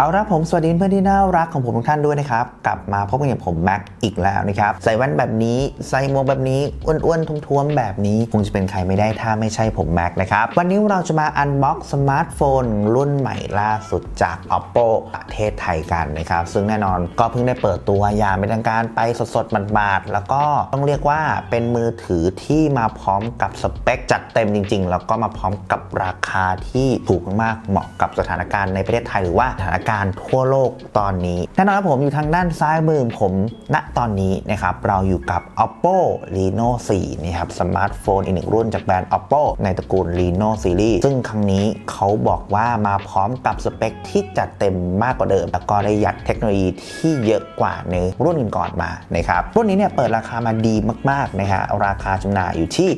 เอาละผมสวัสดีเพื่อนที่น่ารักของผมทุกท่านด้วยนะครับ กลับมาพบกันกับผมแม็กอีกแล้วนะครับ ใส่แว่นแบบนี้ใส่หมวกแบบนี้ อ้วนๆท้วมๆ แบบนี้ คงจะเป็นใครไม่ได้ถ้าไม่ใช่ผมแม็กนะครับ วันนี้เราจะมาอันบ็อกสมาร์ทโฟนรุ่นใหม่ล่าสุดจาก Oppo ประเทศไทยกันนะครับ ซึ่งแน่นอนก็เพิ่งได้เปิดตัวอย่างเป็นทางการไปสดๆบาดๆแล้วก็ต้องเรียกว่าเป็นมือถือที่มาพร้อมกับสเปคจัดเต็มจริง ๆ แล้วก็มาพร้อมกับราคาที่ถูกมากๆเหมาะกับสถานการณ์ในประเทศไทยหรือว่าสถานการณ์ทั่วโลกตอนนี้แน่นอนผมอยู่ทางด้านซ้ายมือผมณตอนนี้นะครับเราอยู่กับ Oppo Reno 4นะครับสมาร์ทโฟนอีกหนึ่งรุ่นจากแบรนด์ Oppo ในตระกูล Reno Series ซึ่งครั้งนี้เขาบอกว่ามาพร้อมกับสเปคที่จัดเต็มมากกว่าเดิม แล้วก็ได้ยัดเทคโนโลยีที่เยอะกว่าในรุ่นก่อนมานะครับรุ่นนี้เนี่ยเปิดราคามาดีมากๆนะฮะราคาจำหน่ายอยู่ที่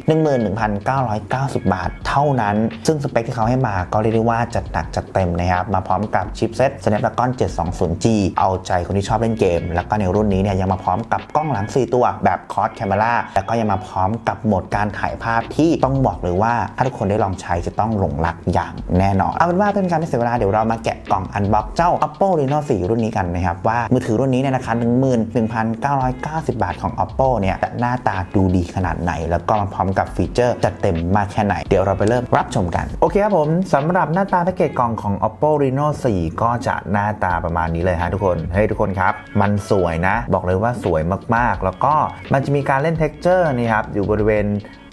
11,990 บาท เท่านั้น ซึ่งสเปคที่เขาให้มาก็เรียกได้ว่าจัดหนักจัดเต็มนะครับมาพร้อมกับชิปเซ็ต Snapdragon 720G เอาใจคนที่ชอบเล่นเกม แล้วก็ในรุ่นนี้เนี่ยยังมาพร้อมกับกล้องหลัง 4 ตัวแบบคอร์สแคม r a แล้วก็ยังมาพร้อมกับโหมดการถ่ายภาพที่ต้องบอกเลยว่า ถ้าทุกคนได้ลองใช้จะต้องหลงรักอย่างแน่นอน เอาเป็นว่าเพื่อเป็นการไม่เสียเวลาเดี๋ยวเรามาแกะกล่องอันบ็อกเจ้า Oppo Reno 4 รุ่นนี้กันนะครับว่ามือถือรุ่นนี้เนี่ยนะคะ11,990 บาทของ Oppo เนี่ยจะหน้าตาดูดีขนาดไหน แล้วก็มาพร้อมกับฟีเจอร์จัดเต็มมากแค่ไหน เดี๋ยวเราไปเริ่มรับชมกัน โอเคครับผมสำหรับหน้าตาแพ็กเกจกล่องของ Oppo Reno 4 ก็จะหน้าตาประมาณนี้เลยฮะทุกคน เฮ้ยทุกคนครับ มันสวยนะ บอกเลยว่าสวยมากๆ แล้วก็มันจะมีการเล่น texture นี่ครับ อยู่บริเวณ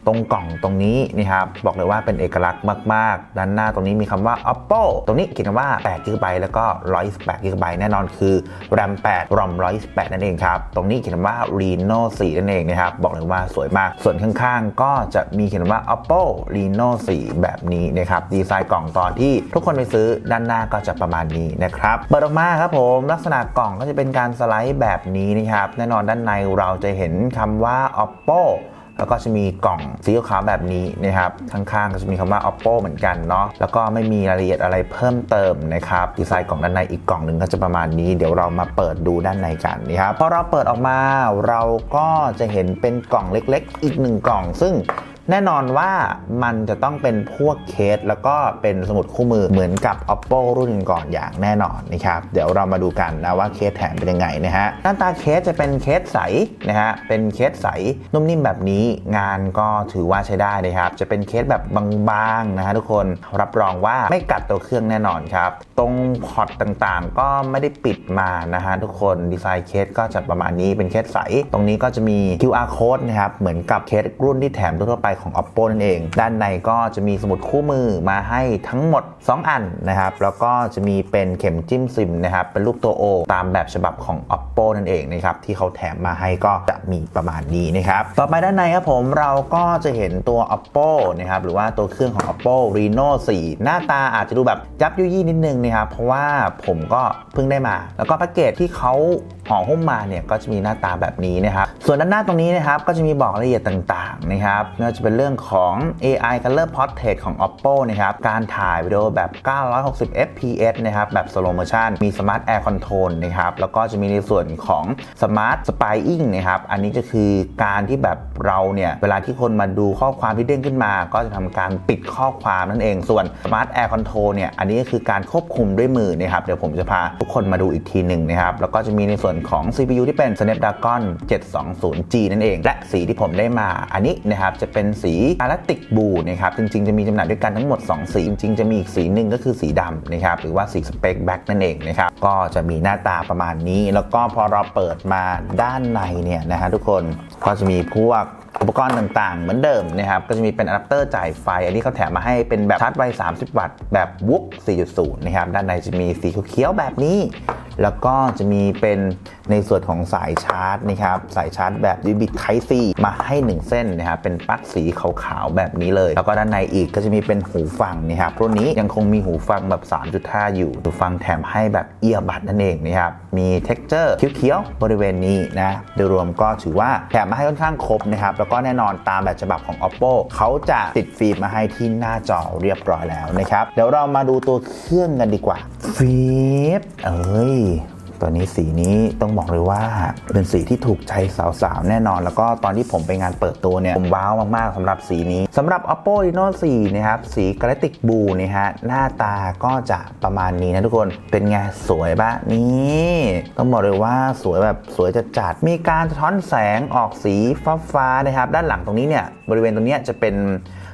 ตรงกล่องตรงนี้นี่ครับบอกเลยว่าเป็นเอกลักษณ์มากๆ ด้านหน้าตรงนี้มีคำว่า Oppo ตรงนี้เขียนว่า8 g b แล้วก็128 g b แน่นอนคือ RAM 8 ROM 128 นั่นเองครับตรงนี้เขียนว่า Reno 4 นั่นเองนะครับบอกเลยว่าสวยมาก ส่วนข้างๆ ก็จะมีเขียนว่า Oppo Reno 4 แบบนี้นะครับดีไซน์กล่องตอนที่ทุกคนไปซื้อด้านหน้าก็จะประมาณนี้นะครับเปิดออกมาครับผมลักษณะกล่องก็จะเป็นการสไลด์แบบนี้นะครับแน่นอนด้านในเราจะเห็นคำว่า Oppo แล้วก็จะมีกล่องสีขาวแบบนี้นะครับ ข้างๆก็จะมีคำว่า oppo เหมือนกันเนาะ แล้วก็ไม่มีรายละเอียดอะไรเพิ่มเติมนะครับ ดีไซน์กล่องด้านในอีกกล่องหนึ่งก็จะประมาณนี้ เดี๋ยวเรามาเปิดดูด้านในกันนะครับ พอเราเปิดออกมาเราก็จะเห็นเป็นกล่องเล็ก ๆ อีกหนึ่งกล่อง ซึ่ง แน่นอนว่ามันจะต้องเป็นพวกเคส แล้วก็เป็นสมุดคู่มือเหมือนกับ oppo รุ่นก่อนอย่างแน่นอนนะครับเดี๋ยวเรามาดูกันนะว่าเคสแถมเป็นยังไงนะฮะหน้าตาเคสจะเป็นเคสใสนะฮะเป็นเคสใสนุ่มนิ่มแบบนี้งานก็ถือว่าใช้ได้นะครับจะเป็นเคสแบบบางๆนะฮะทุกคนรับรองว่าไม่กัดตัวเครื่องแน่นอนครับตรงพอร์ตต่างๆ ก็ไม่ได้ปิดมานะฮะทุกคนดีไซน์เคสก็จะประมาณนี้เป็นเคสใส ตรงนี้ก็จะมี QR code นะครับเหมือนกับเคสรุ่นที่แถมทั่วไปของ Oppo นั่นเอง ด้านในก็จะมีสมุดคู่มือมาให้ทั้งหมด 2 อันนะครับ แล้วก็จะมีเป็นเข็มจิ้มซิมนะครับ เป็นรูปตัว O ตามแบบฉบับของ Oppo นั่นเองนะครับ ที่เขาแถมมาให้ก็จะมีประมาณนี้นะครับ ต่อไปด้านในครับผมเราก็จะเห็นตัว Oppo นะครับ หรือว่าตัวเครื่องของ Oppo Reno 4 หน้าตาอาจจะดูแบบยับยุยี่นิดนึงนะครับ เพราะว่าผมก็เพิ่งได้มา แล้วก็แพ็กเกจที่เขาห่อหุ้มมาเนี่ยก็จะมีหน้าตาแบบนี้นะครับส่วนด้านหน้าตรงนี้นะครับก็จะมีบอกรายละเอียดต่างๆนะครับไม่ว่าจะเป็นเรื่องของ AI Color Portrait ของ Oppo นะครับการถ่ายวิดีโอแบบ 960 fps นะครับแบบ slow motion มี Smart Air Control นะครับแล้วก็จะมีในส่วนของ Smart Spying นะครับอันนี้ก็คือการที่แบบเราเนี่ยเวลาที่คนมาดูข้อความที่เด้งขึ้นมา ก็จะทำการปิดข้อความนั่นเอง ส่วน Smart Air Control เนี่ยอันนี้ก็คือการควบคุมด้วยมือนะครับเดี๋ยวผมจะพาทุกคนมาดูอีกทีหนึ่งนะครับแล้วก็จะมีในส่วนของ CPU ที่เป็น Snapdragon 72 2.0G นั่นเอง และสีที่ผมได้มาอันนี้นะครับจะเป็นสี Arctic Blue นะครับจริงๆจะมีจำหน่ายด้วยกันทั้งหมด 2 สีจริงๆจะมีอีกสีหนึ่งก็คือสีดำนะครับหรือว่าสี Spec Black นั่นเองนะครับก็จะมีหน้าตาประมาณนี้ แล้วก็พอเราเปิดมาด้านในเนี่ยนะฮะทุกคนก็จะมีพวกอุปกรณ์ต่างๆ เหมือนเดิมนะครับ ก็จะมีเป็นอะแดปเตอร์จ่ายไฟ อันนี้เขาแถมมาให้เป็นแบบชาร์จไว30 วัตต์ แบบวุก4.0 นะครับ ด้านในจะมีสีเขียวแบบนี้ แล้วก็จะมีเป็นในส่วนของสายชาร์จนะครับสายชาร์จแบบ USB Type C มาให้ 1 เส้นนะครับเป็นปลั๊กสีขาวๆแบบนี้เลย แล้วก็ด้านในอีกก็จะมีเป็นหูฟังนะครับรุ่นนี้ยังคงมีหูฟังแบบ 3.5 อยู่หูฟังแถมให้แบบเอียบัดนั่นเองนะครับมี texture เขียวๆบริเวณนี้นะโดยรวมก็ถือว่าแถมมาให้ค่อนข้างครบนะครับแล้วก็แน่นอนตามแบบฉบับของ oppo เขาจะติดฟิล์มมาให้ที่หน้าจอเรียบร้อยแล้วนะครับเดี๋ยวเรามาดูตัวเครื่องกันดีกว่า ฟิล์มเอ้ยตัวนี้สีนี้ต้องบอกเลยว่าเป็นสีที่ถูกใจสาวๆ แน่นอน แล้วก็ตอนที่ผมไปงานเปิดตัวเนี่ย ผมว้าวมากๆสำหรับสีนี้สำหรับ oppo reno 4 นะครับ สี galactic blue นะฮะ หน้าตาก็จะประมาณนี้นะทุกคนเป็นไง สวยปะนี่ต้องบอกเลยว่าสวยแบบสวยจัดๆมีการสะท้อนแสงออกสีฟ้าๆนะครับ ด้านหลังตรงนี้เนี่ย บริเวณตรงนี้จะเป็น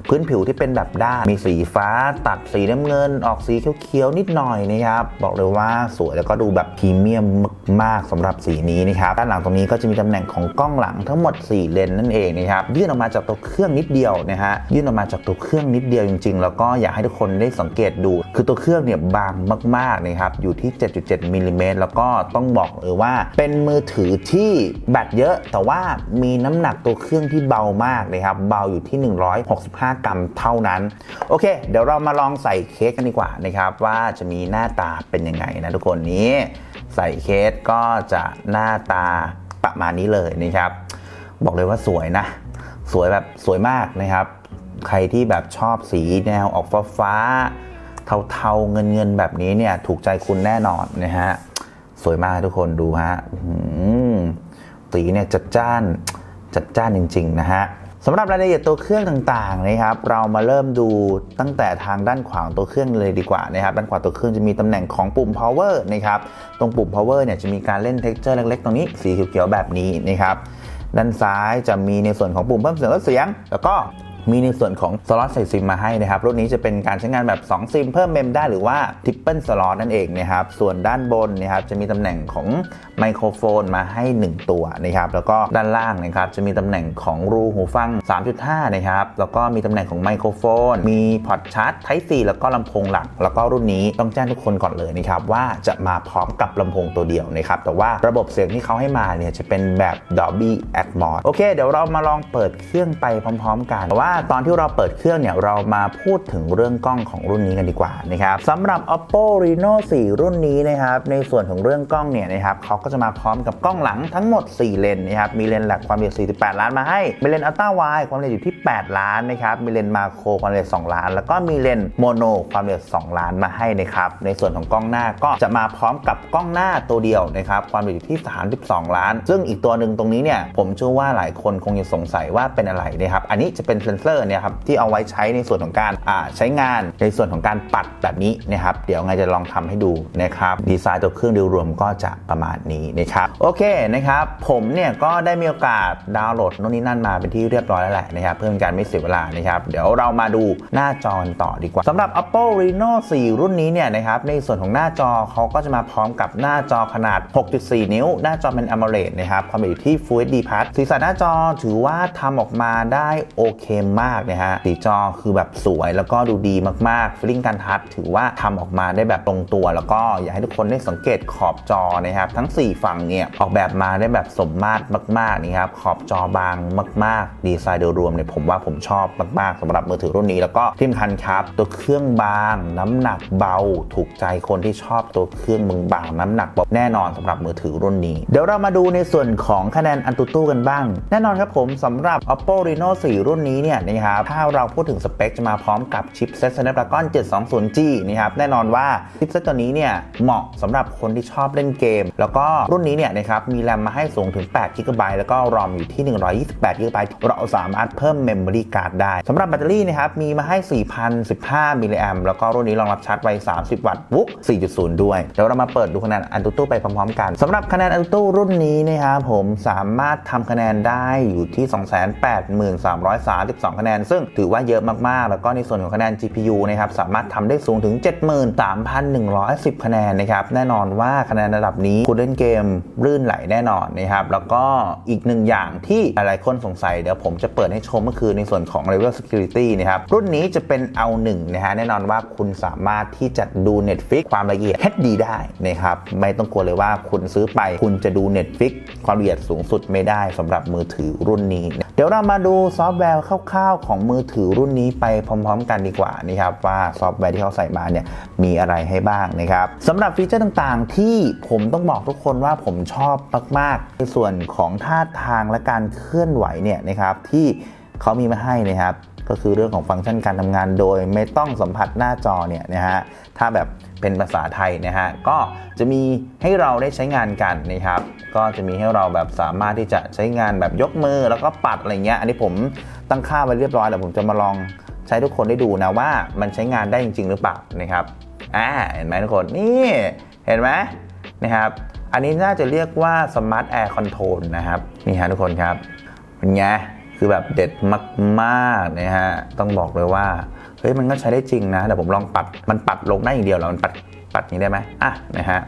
พื้นผิวที่เป็นแบบด้าน มีสีฟ้าตัดสีน้ำเงิน ออกสีเขียวๆนิดหน่อยนะครับ บอกเลยว่าสวยแล้วก็ดูแบบพรีเมียมมากๆสำหรับสีนี้นะครับด้านหลังตรงนี้ก็จะมีตำแหน่งของกล้องหลังทั้งหมด 4 เลนนั่นเองนะครับยื่นออกมาจากตัวเครื่องนิดเดียวนะฮะยื่นออกมาจากตัวเครื่องนิดเดียวจริง ๆ แล้วก็อยากให้ทุกคนได้สังเกตดู คือตัวเครื่องเนี่ยบางมากๆนะครับอยู่ที่ 7.7มิลลิเมตรแล้วก็ต้องบอกเลยว่า เป็นมือถือที่แบตเยอะ แต่ว่ามีน้ำหนักตัวเครื่องที่เบามากนะครับเบาอยู่ที่ 165 กรัมเท่านั้น โอเค เดี๋ยวเรามาลองใส่เคสกันดีกว่านะครับ ว่าจะมีหน้าตาเป็นยังไงนะทุกคนนี้ ใส่เคสก็จะหน้าตาประมาณนี้เลยนะครับ บอกเลยว่าสวยนะ สวยแบบสวยมากนะครับ ใครที่แบบชอบสีแนวออกฟ้าฟ้าๆเทาๆเงินเงินๆแบบนี้เนี่ยถูกใจคุณแน่นอนนะฮะสวยมากทุกคนดูฮะสีเนี่ยจัดจ้านจัดจ้านจริง ๆ นะฮะ สำหรับรายละเอียดตัวเครื่องต่างๆนะครับ เรามาเริ่มดูตั้งแต่ทางด้านขวางตัวเครื่องเลยดีกว่านะครับด้านขวาตัวเครื่องจะมีตำแหน่งของปุ่ม power นะครับตรงปุ่ม power เนี่ยจะมีการเล่น texture เล็กๆ ตรงนี้สีเขียวๆแบบนี้นะครับด้านซ้ายจะมีในส่วนของปุ่มเพิ่มเสียงลดเสียง แล้วก็ มีในส่วนของสล็อตใส่ซิมมาให้นะครับ รุ่นนี้จะเป็นการใช้งานแบบ 2 ซิมเพิ่มเมมได้หรือว่าทริปเปิลสล็อตนั่นเองนะครับ ส่วนด้านบนนะครับจะมีตำแหน่งของไมโครโฟนมาให้ 1 ตัวนะครับ แล้วก็ด้านล่างนะครับจะมีตำแหน่งของรูหูฟัง 3.5 นะครับ แล้วก็มีตำแหน่งของไมโครโฟน มีพอร์ตชาร์จ Type C แล้วก็ลำโพงหลัก แล้วก็รุ่นนี้ต้องแจ้งทุกคนก่อนเลยนะครับว่าจะมาพร้อมกับลำโพงตัวเดียวนะครับ แต่ว่าระบบเสียงที่เขาให้มาเนี่ยจะเป็นแบบ Dolby Atmos โอเค เดี๋ยวเรามาลองเปิดเครื่องไปพร้อม ๆ กันแต่ว่าตอนที่เราเปิดเครื่องเนี่ยเรามาพูดถึงเรื่องกล้องของรุ่นนี้กันดีกว่านะครับสำหรับ Oppo Reno 4 รุ่นนี้นะครับในส่วนของเรื่องกล้องเนี่ยนะครับเขาก็จะมาพร้อมกับกล้องหลังทั้งหมด 4 เลนนะครับมีเลนหลักความละเอียด 48 ล้านมาให้ มีเลนอัลตร้าไวความละเอียดอยู่ที่ 8 ล้านนะครับมีเลนมาโครความละเอียด 2 ล้าน แล้วก็มีเลนโมโนความละเอียด 2 ล้านมาให้นะครับในส่วนของกล้องหน้าก็จะมาพร้อมกับกล้องหน้าตัวเดียวนะครับความละเอียดอยู่ที่ 32 ล้าน ซึ่งอีกตัวหนึ่งตรงนี้เนี่ยผมเชื่อว่าหลายคนคงจะสงสัยว่าเป็นอะไรนะครับอันนี้จะเป็นเซนเซอร์เนี่ยครับที่เอาไว้ใช้ในส่วนของการใช้งานในส่วนของการปัดแบบนี้นะครับเดี๋ยวไงจะลองทำให้ดูนะครับดีไซน์ตัวเครื่องโดยรวมก็จะประมาณนี้นะครับโอเคนะครับผมเนี่ยก็ได้มีโอกาสดาวน์โหลดโน่นนี่นั่นมาเป็นที่เรียบร้อยแล้วแหละนะครับเพื่อเป็นการไม่เสียเวลานะครับเดี๋ยวเรามาดูหน้าจอต่อดีกว่าสำหรับ Oppo Reno 4 รุ่นนี้เนี่ยนะครับในส่วนของหน้าจอเขาก็จะมาพร้อมกับหน้าจอขนาด 6.4 นิ้ว หน้าจอเป็น AMOLED นะครับความละเอียดที่ Full HD Plus สีสันหน้าจอถือว่าทำออกมาได้โอเคมากนะฮะสีจอคือแบบสวยแล้วก็ดูดีมากๆฟิลลิ่งการทัชถือว่าทำออกมาได้แบบตรงตัว แล้วก็อยากให้ทุกคนได้สังเกตขอบจอนะครับทั้ง 4 ฝั่งเนี่ยออกแบบมาได้แบบสมมาตรมากๆนี่ครับขอบจอบางมาก ๆ ดีไซน์โดยรวมเนี่ยผมว่าผมชอบมากๆสำหรับมือถือรุ่นนี้แล้วก็ที่สำคัญครับตัวเครื่องบางน้ำหนักเบาถูกใจคนที่ชอบตัวเครื่องมึงบางน้ำหนักเบาแน่นอนสำหรับมือถือรุ่นนี้ เดี๋ยวเรามาดูในส่วนของคะแนนอันตุตู้กันบ้าง แน่นอนครับผมสำหรับ Oppo Reno 4 รุ่นนี้เนี่ยนะครับ ถ้าเราพูดถึงสเปคจะมาพร้อมกับชิปเซ็ต Snapdragon 720G นะครับ แน่นอนว่าชิปเซ็ตตัวนี้เนี่ยเหมาะสำหรับคนที่ชอบเล่นเกม แล้วก็รุ่นนี้เนี่ยนะครับมีแรมมาให้สูงถึง8 g b แล้วก็รอมอยู่ที่ 128 g b เราสามารถเพิ่ม Memory Card ได้สำหรับแบตเตอรี่นะครับมีมาให้ 4,015 มิลลิแอมแล้วก็รุ่นนี้รองรับชาร์จไว 30 วัตต์บุ๊ก4.0 ด้วย เดี๋ยวเรามาเปิดดูคะแนนอันตุตู้ไปพร้อมๆกันสำหรับคะแนนอันตุตู้รุ่นนี้นะครับผมสามารถทำคะแนนได้อยู่ที่ 2 8 3 3 2 12 คะแนน ซึ่งถือว่าเยอะมากๆ แล้วก็ในส่วนของคะแนน GPU นะครับสามารถทำได้สูงถึง 73,110 คะแนนนะครับแน่นอนว่าคะแนนระดับนี้คุณเล่นเกมรื่นไหลแน่นอนนะครับแล้วก็อีกหนึ่งอย่างที่หลายๆคนสงสัยเดี๋ยวผมจะเปิดให้ชมก็คือในส่วนของ Level Security นะครับรุ่นนี้จะเป็นเอา1นะฮะแน่นอนว่าคุณสามารถที่จะดู Netflix ความละเอียด HD ได้นะครับไม่ต้องกลัวเลยว่าคุณซื้อไปคุณจะดู Netflix ความละเอียดสูงสุดไม่ได้สำหรับมือถือรุ่นนี้ เดี๋ยวเรามาดูซอฟต์แวร์คร่าวๆของมือถือรุ่นนี้ไปพร้อม ๆ กันดีกว่านะครับว่าซอฟต์แวร์ที่เขาใส่มาเนี่ยมีอะไรให้บ้างนะครับสำหรับฟีเจอร์ต่างๆ ที่ผมต้องบอกทุกคนว่าผมชอบมากๆในส่วนของท่าทางและการเคลื่อนไหวเนี่ยนะครับที่เขามีมาให้นะครับ ก็คือเรื่องของฟังก์ชันการทำงานโดยไม่ต้องสัมผัสหน้าจอเนี่ยนะฮะถ้าแบบเป็นภาษาไทยนะฮะก็จะมีให้เราได้ใช้งานกันนะครับ ก็จะมีให้เราแบบสามารถที่จะใช้งานแบบยกมือแล้วก็ปัดอะไรเงี้ยอันนี้ผมตั้งค่าไว้เรียบร้อยแล้วผมจะมาลองใช้ทุกคนได้ดูนะว่ามันใช้งานได้จริง ๆ หรือเปล่านะครับอ่าเห็นไหมทุกคนนี่เห็นไหมนะครับ อันนี้น่าจะเรียกว่า Smart Air Control นะครับนี่ฮะทุกคนครับเป็นไง คือแบบเด็ดมากๆนะฮะต้องบอกเลยว่าเฮ้ยมันก็ใช้ได้จริงนะแต่ผมลองปัดมันปัดลงได้อย่างเดียวหรอมันปัดปัดนี้ได้ไหมอะนะฮะ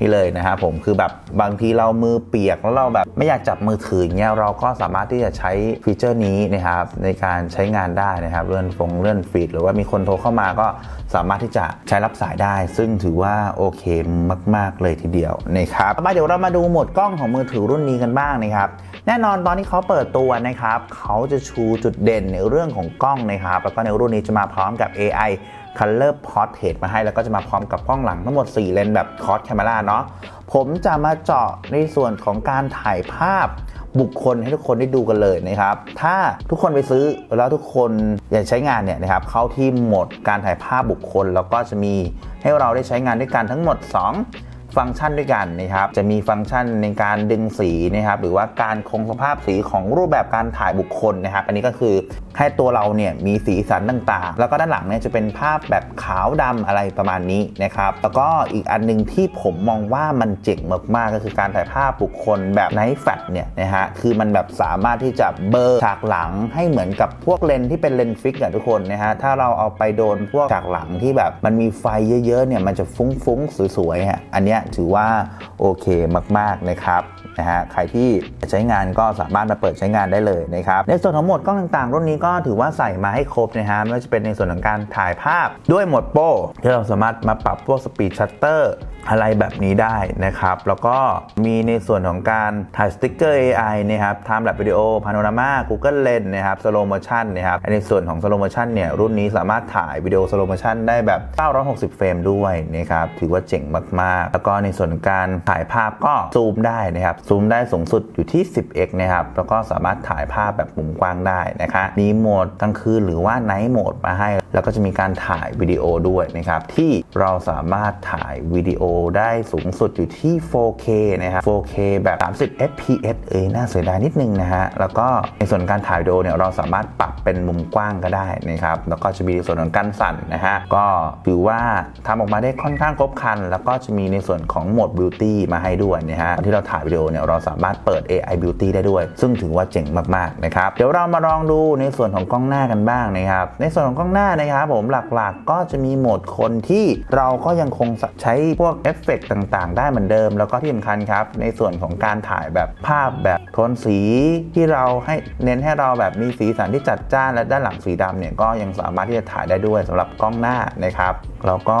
นี่เลยนะครับผมคือแบบบางทีเรามือเปียกแล้วเราแบบไม่อยากจับมือถืออย่างเงี้ยเราก็สามารถที่จะใช้ฟีเจอร์นี้นะครับในการใช้งานได้นะครับเลื่อนฟงเลื่อนฟีดหรือว่ามีคนโทรเข้ามาก็สามารถที่จะใช้รับสายได้ ซึ่งถือว่าโอเคมาก ๆ เลยทีเดียวนะครับมาเดี๋ยวเรามาดูโหมดกล้องของมือถือรุ่นนี้กันบ้างนะครับ แน่นอนตอนที่เขาเปิดตัวนะครับเขาจะชูจุดเด่นในเรื่องของกล้องนะครับแล้วก็ในรุ่นนี้จะมาพร้อมกับ AI Color Portrait มาให้แล้วก็จะมาพร้อมกับกล้องหลังทั้งหมด 4 เลนส์แบบ Quad Camera เนาะผมจะมาเจาะในส่วนของการถ่ายภาพบุคคลให้ทุกคนได้ดูกันเลยนะครับ ถ้าทุกคนไปซื้อแล้วทุกคนอยากใช้งานเนี่ยนะครับเข้าที่โหมดการถ่ายภาพบุคคล แล้วก็จะมีให้เราได้ใช้งานด้วยกันทั้งหมด 2 ฟังก์ชันด้วยกันนะครับ จะมีฟังก์ชันในการดึงสีนะครับ หรือว่าการคงสภาพสีของรูปแบบการถ่ายบุคคลนะครับ อันนี้ก็คือให้ตัวเราเนี่ยมีสีสันต่างๆ แล้วก็ด้านหลังเนี่ยจะเป็นภาพแบบขาวดำอะไรประมาณนี้นะครับ แล้วก็อีกอันหนึงที่ผมมองว่ามันเจ๋งมากๆก็คือการถ่ายภาพบุคคลแบบไนท์แฟลชเนี่ยนะฮะ คือมันแบบสามารถที่จะเบลอร์ฉากหลังให้เหมือนกับพวกเลนที่เป็นเลนฟิกอะทุกคนนะฮะ ถ้าเราเอาไปโดนพวกฉากหลังที่แบบมันมีไฟเยอะๆเนี่ยมันจะฟุ้งๆสวยๆฮะ อันเนี้ยถือว่าโอเคมากๆนะครับนะฮะใครที่ใช้งานก็สามารถมาเปิดใช้งานได้เลยนะครับในส่วนของโหมดกล้องต่างๆ รุ่นนี้ก็ถือว่าใส่มาให้ครบนะฮะไม่ว่าจะเป็นในส่วนของการถ่ายภาพด้วยโหมดโปรที่เราสามารถมาปรับพวกสปีดชัตเตอร์ อะไรแบบนี้ได้นะครับ แล้วก็มีในส่วนของการถ่ายสติ๊กเกอร์ AI นะครับทำแบบวิดีโอพาโนรามา Google Lens นะครับ Slow Motion นะครับในส่วนของ Slow Motion เนี่ยรุ่นนี้สามารถถ่ายวิดีโอ Slow Motion ได้แบบ 960 เฟรมด้วยนะครับถือว่าเจ๋งมากๆ แล้วก็ในส่วนของการถ่ายภาพก็ซูมได้นะครับซูมได้สูงสุดอยู่ที่ 10x นะครับแล้วก็สามารถถ่ายภาพแบบมุมกว้างได้นะคะมีโหมดกลางคืนหรือว่า Night Mode มาให้ แล้วก็จะมีการถ่ายวิดีโอด้วยนะครับที่เราสามารถถ่ายวิดีโอได้สูงสุดอยู่ที่ 4K นะครับ 4K แบบ 30 fps เอ้ยน่าเสียดายนิดนึงนะฮะ แล้วก็ในส่วนการถ่ายวิดีโอเนี่ยเราสามารถปรับเป็นมุมกว้างก็ได้นะครับ แล้วก็จะมีส่วนของการสั่นนะฮะ ก็ถือว่าทำออกมาได้ค่อนข้างครบครัน แล้วก็จะมีในส่วนของโหมด Beauty มาให้ด้วยนะฮะ ที่เราถ่ายวิดีโอเนี่ยเราสามารถเปิด AI Beauty ได้ด้วย ซึ่งถือว่าเจ๋งมากๆนะครับ เดี๋ยวเรามาลองดูในส่วนของกล้องหน้ากันบ้างนะครับ ในส่วนของกล้องหน้านะครับผมหลักๆ ก็จะมีโหมดคนที่เราก็ยังคงใช้พวกเอฟเฟกต์ต่างๆ ได้เหมือนเดิม แล้วก็ที่สำคัญครับ ในส่วนของการถ่ายแบบภาพแบบโทนสีที่เราให้เน้นให้เราแบบมีสีสันที่จัดจ้านและด้านหลังสีดำเนี่ยก็ยังสามารถที่จะถ่ายได้ด้วยสำหรับกล้องหน้านะครับแล้วก็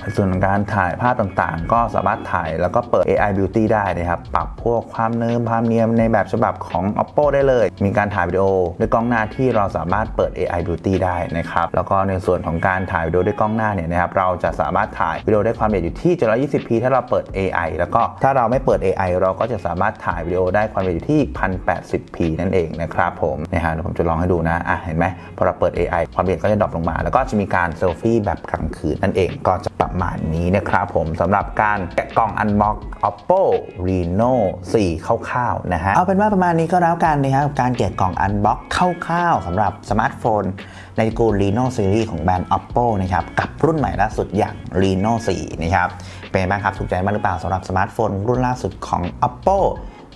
ในส่วนของการถ่ายภาพต่างๆ ก็สามารถถ่ายแล้วก็เปิด AI Beauty ได้นะครับ ปรับพวกความเนิมความเนียมในแบบฉบับของ Oppo ได้เลย มีการถ่ายวิดีโอด้วยกล้องหน้าที่เราสามารถเปิด AI Beauty ได้นะครับ แล้วก็ในส่วนของการถ่ายวิดีโอด้วยกล้องหน้าเนี่ยนะครับ เราจะสามารถถ่ายวิดีโอได้ความละเอียดอยู่ที่ 720p ถ้าเราเปิด AI แล้วก็ถ้าเราไม่เปิด AI เราก็จะสามารถถ่ายวิดีโอได้ความละเอียดอยู่ที่ 1080p นั่นเองนะครับผมนะฮะเดี๋ยวผมจะลองให้ดูนะอะเห็นไหมพอเราเปิด AI ความละเอียดก็จะดรอปลงมา แล้วก็จะมีการเซลฟี่แบบกลางคืนนั่นเองก็จะประมาณนี้นะครับผมสำหรับการแกะกล่อง Unbox Oppo Reno 4คร่าวๆนะฮะเอาเป็นว่าประมาณนี้ก็แล้วกันนะครับการแกะกล่อง Unbox คร่าวๆสำหรับสมาร์ทโฟน ในกู Reno Series ของแบรนด์ Oppo นะครับกับรุ่นใหม่ล่าสุดอย่าง Reno 4 นะครับ เป็นไงบ้างครับถูกใจมากหรือเปล่าสำหรับสมาร์ทโฟนรุ่นล่าสุดของ Oppo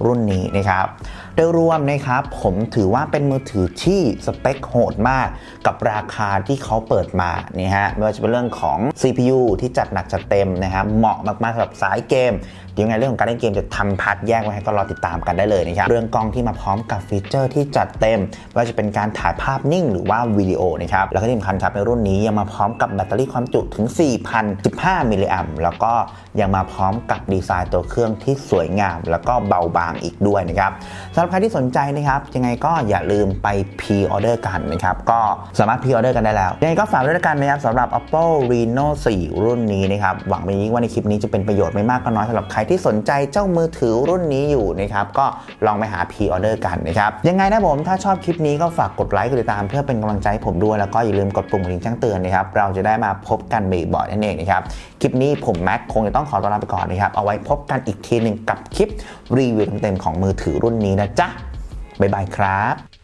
รุ่นนี้นะครับ โดยรวมนะครับผมถือว่าเป็นมือถือที่สเปคโหดมากกับราคาที่เขาเปิดมานี่ฮะไม่ว่าจะเป็นเรื่องของ CPU ที่จัดหนักจัดเต็มนะครับเหมาะมากๆสำหรับสายเกม ยังไงเรื่องของการเล่นเกมจะทำพาร์ทแยกไว้ให้ก็รอติดตามกันได้เลยนะครับเรื่องกล้องที่มาพร้อมกับฟีเจอร์ที่จัดเต็มว่าจะเป็นการถ่ายภาพนิ่งหรือว่าวิดีโอนะครับแล้วก็ที่สำคัญครับในรุ่นนี้ยังมาพร้อมกับแบตเตอรี่ความจุถึง 4,015 มิลลิแอมป์แล้วก็ยังมาพร้อมกับดีไซน์ตัวเครื่องที่สวยงาม แล้วก็เบาบางอีกด้วยนะครับสำหรับใครที่สนใจนะครับยังไงก็อย่าลืมไปพ r ออเดอร์กันนะครับก็สามารถพ r ออเดอร์กันได้แล้วยังไงก็ฝากด้วยกันนะครับสำหรับ Apple Reno 4 รุ่นนี้นะครับหวังเป็นอย่างยิ่งว่าในคลิปนี้จะเป็นประโยชน์ไม่มากก็น้อยสำหรับใครที่สนใจเจ้ามือถือรุ่นนี้อยู่นะครับก็ลองไปหาพ r ออเดอร์กันนะครับยังไงนะผมถ้าชอบคลิปนี้ก็ฝากกดไลค์กดติดตาม เพื่อเป็นกำลังใจให้ผมด้วยแล้วก็อย่าลืมกดปุ่มกระดิ่งแจ้งเตือนนะครับเราจะได้มาพบกันบ่อยๆนั่นเองนะครับคลิปนี้ผมแม็กคงจะต้องขอตัวลาไปก่อนนะครับเอาไว้พบกันอีกทีหนึ่งกับคลิปรีวิวเต็มๆของมือถือรุ่นนี้นะจ๊ะบ๊ายบายครับ